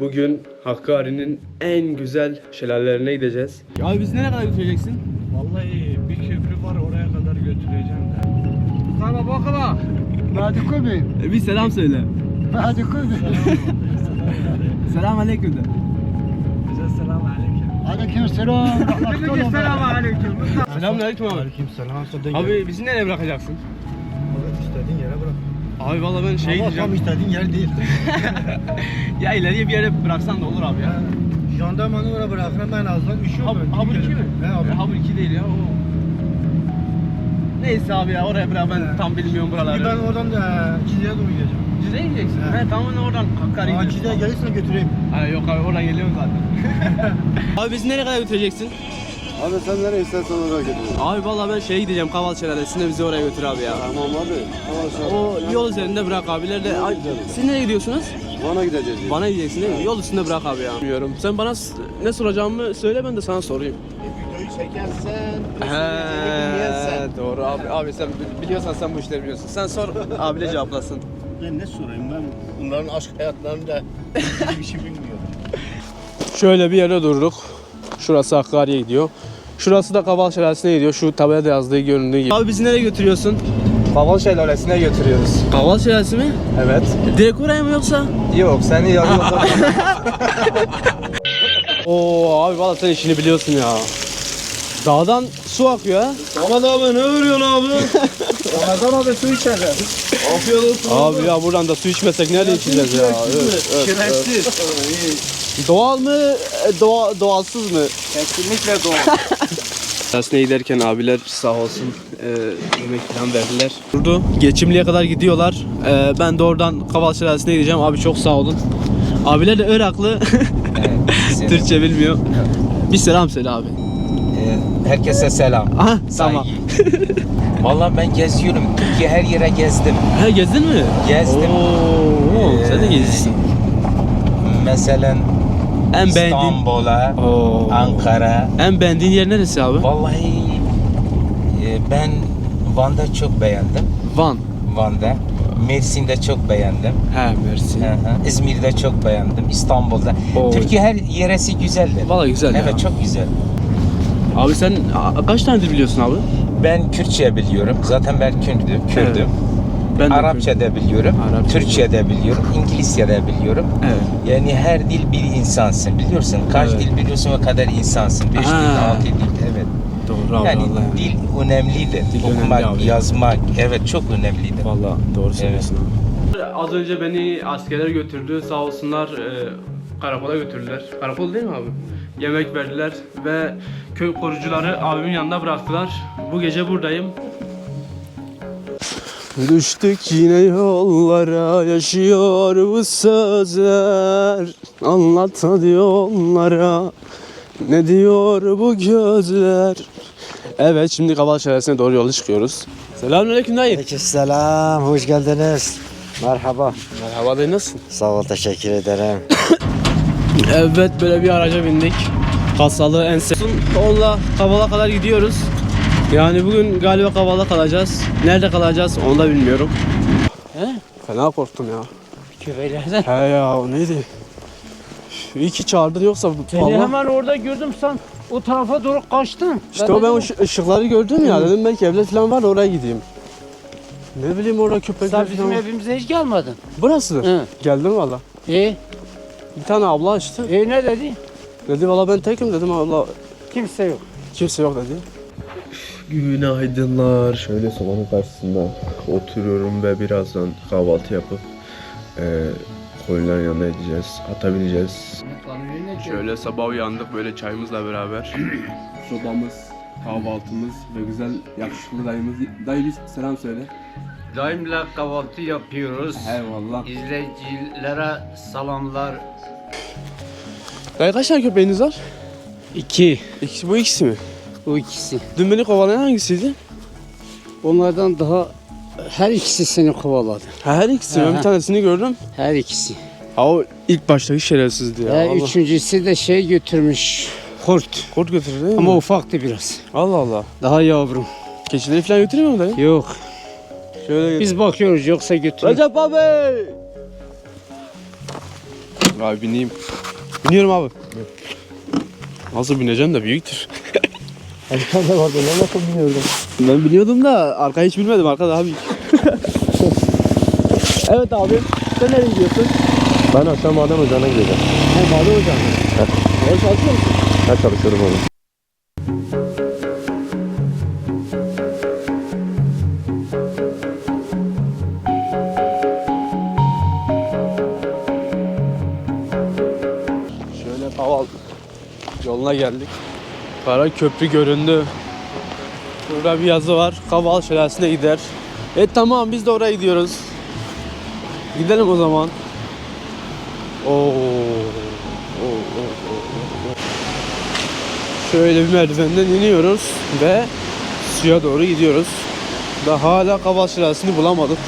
Bugün Hakkari'nin en güzel şelalelerine gideceğiz. Abi bizi nereye kadar götüreceksin? Vallahi bir köprü var oraya kadar götüreceğim de. Sana bakla. Hadi kubi. E, bir selam söyle. Hadi kubi. Selam aleyküm de. Bize selam aleyküm. Aleyküm selam. Aleyküm selam aleyküm. Selam aleyküm abi. Aleyküm selam. Abi bizi nereye bırakacaksın? Abi valla ben şey Ama tam diyeceğim. istediğin yer değil. Ya ileriye bir yere bıraksan da olur abi ya. Jandarmanı oraya bırakırım en azından üşüyor. Hab, Habur 2 mi? He abi. E, Habur 2 değil ya o. Neyse abi ya oraya bırak ben tam bilmiyorum buraları. Ben oradan da Cize'ye doğru gideceğim. Cize'ye gideceksin. He. He tamam oradan Hakkari'ye Aa, gidiyoruz. Cize'ye gelirsen götüreyim. Ha, yok abi oradan geliyorum zaten. abi bizi nereye kadar götüreceksin? Abi sen nereye istersen oraya götür. Abi valla ben şeye gideceğim Kaval Şelalesi'ne bizi oraya götür abi ya. Tamam abi. Tamam O yol üzerinde bırak abiler de. Ay, siz nereye gidiyorsunuz? Bana gideceğiz. Bana gideceksin değil mi? Yol üstünde bırak abi ya. Bilmiyorum. Sen bana s- ne soracağımı söyle ben de sana sorayım. Videoyu çekersen. He, doğru abi. Abi sen bi- biliyorsan sen bu işleri biliyorsun. Sen sor abiyle cevaplasın. Ben ne sorayım ben bunların aşk hayatlarında bir şey bilmiyorum. Şöyle bir yere durduk. Şurası Hakkari'ye gidiyor. Şurası da Kaval Şelalesi'ne gidiyor. Şu tabelada yazdığı göründüğü gibi. Abi bizi nereye götürüyorsun? Kaval Şelalesi'ne götürüyoruz. Kaval Şelalesi mi? Evet. Direkt oraya mı yoksa? Yok seni yolda Oo abi valla sen işini biliyorsun ya. Dağdan su akıyor ha. Aman abi ne örüyorsun abi? Ramazan abi su içer. Afiyet olsun. Abi ya buradan da su içmesek nerede içeceğiz ya? Şerefsiz. Doğal mı? e, Doğa, doğalsız mı? Kesinlikle doğru. Dersine giderken abiler sağ olsun e, yemek falan verdiler. Durdu. Geçimliğe kadar gidiyorlar. E, ben de oradan Kaval Şelalesi'ne gideceğim. Abi çok sağ olun. Abiler de Iraklı. Türkçe bilmiyor. Bir selam söyle abi. Herkese selam. Aha tamam. Vallahi ben geziyorum. Türkiye her yere gezdim. Ha gezdin mi? Gezdim. Oo, sen de Ee, gezmişsin. Mesela En İstanbul'a, Oo. Ankara. En beğendiğin yer neresi abi? Vallahi e, ben Van'da çok beğendim. Van. Van'da. Mersin'de çok beğendim. He Mersin. Hı hı. İzmir'de çok beğendim. İstanbul'da. Oo. Türkiye her yeresi güzeldir. Valla güzel ya. Evet çok güzel. Abi sen a- kaç tane dil biliyorsun abi? Ben Kürtçe biliyorum. Zaten ben Kürdüm. Kürdüm. Ben de Arapça da biliyorum. Arapça. Türkçe de biliyorum. İngilizce de biliyorum. Evet. Yani her dil bir insansın biliyorsun. Kaç Evet. dil biliyorsun o kadar insansın. Beş Ha. dil, altı dil. Evet. Doğru abi yani vallahi. dil önemlidir. Dil önemli Okumak, abi. yazmak. Evet çok önemlidir. Valla doğru söylüyorsun abi. Az önce beni askerler götürdü sağ olsunlar e, karakola götürdüler. Karakol değil mi abi? Yemek verdiler ve köy korucuları abimin yanına bıraktılar. Bu gece buradayım. Düştük yine yollara yaşıyor bu sözler Anlat hadi onlara ne diyor bu gözler Evet şimdi Kaval Şelalesi'ne doğru yola çıkıyoruz Selamünaleyküm dayı Selam, hoş geldiniz. Merhaba. Merhaba dayı nasılsın? Sağ ol, teşekkür ederim. Evet böyle bir araca bindik. Kasalı ense. Onunla Kaval'a kadar gidiyoruz. Yani bugün galiba Kaval'a kalacağız. Nerede kalacağız onu da bilmiyorum. He? Fena korktum ya. Küvelerden. He ya o neydi? Şu İyi ki çağırdın yoksa bu Seni Allah- hemen orada gördüm sen. O tarafa doğru kaçtın. İşte o ben o ışı- ışıkları gördüm ya dedim belki evler falan var oraya gideyim. Ne bileyim orada köpekler Sen falan bizim var. evimize hiç gelmedin. Burasıdır. Hı. Geldim valla. E, Bir tane abla açtı. e ne dedi? Dedi valla ben tekim dedim abla Kimse yok. Kimse yok dedi. Günaydınlar. Şöyle sobanın karşısında oturuyorum ve birazdan kahvaltı yapıp eee koyunların yanına gideceğiz. Ata bineceğiz. Şöyle sabah uyandık böyle çayımızla beraber. Sobamız, kahvaltımız ve güzel yakışıklı dayımız. Dayı bir selam söyle. Daimle kahvaltı yapıyoruz. Eyvallah. İzleyicilere salamlar. Dayı kaç tane köpeğiniz var? İki. İkisi, bu ikisi mi? O ikisi. Dün beni kovalayan hangisiydi? Onlardan daha her ikisi seni kovaladı. Ha, her ikisi. Ben Aha. bir tanesini gördüm. Her ikisi. Ha o ilk baştaki şerefsizdi ya. Allah. üçüncüsü de şey götürmüş. Kurt. Kurt götürdü değil mi? Ama ufaktı biraz. Allah Allah. Daha yavrum. Keçileri falan götürüyor mu dayı? Yok. Şöyle Biz bakıyoruz yoksa götürür. Recep abi! Abi bineyim. Biniyorum abi. Nasıl bineceğim de büyüktür. Arkada vardı ne nasıl bilmiyordum. Ben biliyordum da arkayı hiç bilmedim arka daha büyük. Evet abi sen nereye gidiyorsun? Ben akşam maden ocağına gideceğim. Ha Maden Hocam. Orada çalışıyor musun? Ben çalışıyorum oğlum. Yoluna geldik. Kara köprü göründü. Burada bir yazı var. Kaval şelalesine gider. E tamam biz de oraya gidiyoruz. Gidelim o zaman. Oo. Oo, oo. Şöyle bir merdivenden iniyoruz ve suya doğru gidiyoruz. Daha hala kaval şelalesini bulamadık.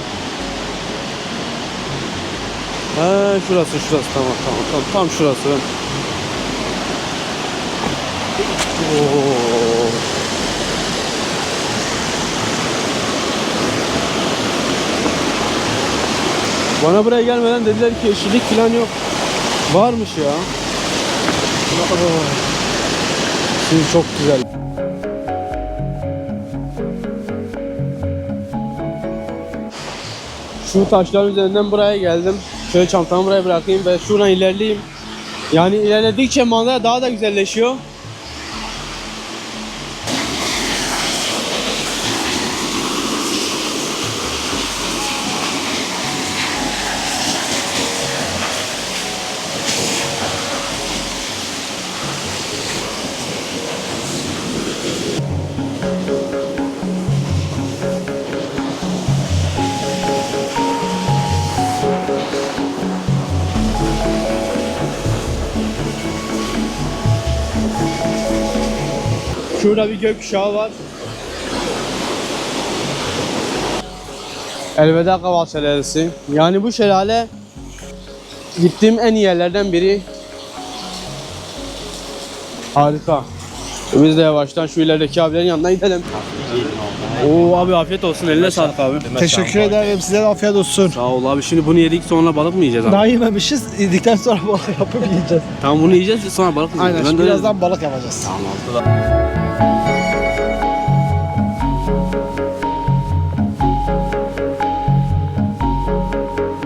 Ha şurası şurası tamam tamam tamam tam şurası. Bana buraya gelmeden dediler ki yeşillik falan yok. Varmış ya. Şimdi çok güzel. Şu taşların üzerinden buraya geldim. Şöyle çantamı buraya bırakayım ve şuradan ilerleyeyim. Yani ilerledikçe manzara daha da güzelleşiyor. Şurada bir gökkuşağı var. Elveda Kaval Şelalesi. Yani bu şelale gittiğim en iyi yerlerden biri. Harika. Biz de yavaştan şu ilerideki abilerin yanına gidelim. Oo abi afiyet olsun eline sağlık abi. Teşekkür ederim size de afiyet olsun. Sağ ol abi şimdi bunu yedik sonra balık mı yiyeceğiz abi? Daha yememişiz. Yedikten sonra balık yapıp yiyeceğiz. Tamam bunu yiyeceğiz sonra balık mı yiyeceğiz? Aynen Ben şimdi birazdan balık yapacağız. Tamam.